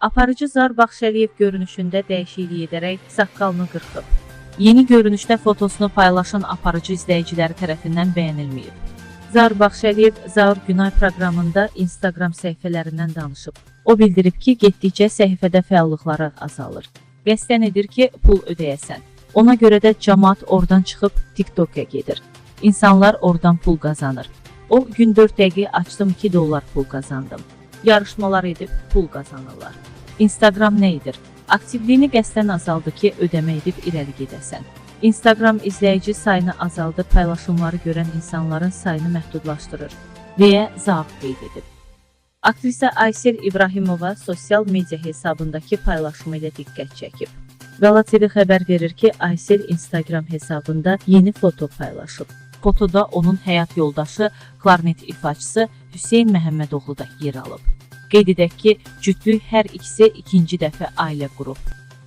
Aparıcı Zar Baxşəliyev görünüşündə dəyişiklik edərək saqqalını qırxıb. Yeni görünüşdə fotosunu paylaşan aparıcı izləyiciləri tərəfindən bəyənilməyib. Zar Baxşəliyev Zaur Günay proqramında Instagram səhifələrindən danışıb. O bildirib ki, getdikcə səhifədə fəallıqları azalır. Qəsdən edir ki, pul ödəyəsən. Ona görə də cəmaət oradan çıxıb TikTok-a gedir. İnsanlar oradan pul qazanır. O gün 4 dəqiqə açdım 2 dollar pul qazandım. Yarışmalar edib pul qazanırlar. Instagram nə edir? Aktivliyini qəsdən azaldı ki, ödəmə edib irəli gedəsən. Instagram izləyici sayını azaldır, paylaşımları görən insanların sayını məhdudlaşdırır, deyə Zaur qeyd edib. Aktrisa Aysel İbrahimova sosial media hesabındakı paylaşımı ilə diqqət çəkib. Qala TV xəbər verir ki, Aysel Instagram hesabında yeni foto paylaşıb. Fotoda onun həyat yoldaşı, klarnet ifaçısı Hüseyn Məhəmmədoğlu da yer alıb. Qeyd edək ki, cütlük hər ikisi ikinci dəfə ailə qurub.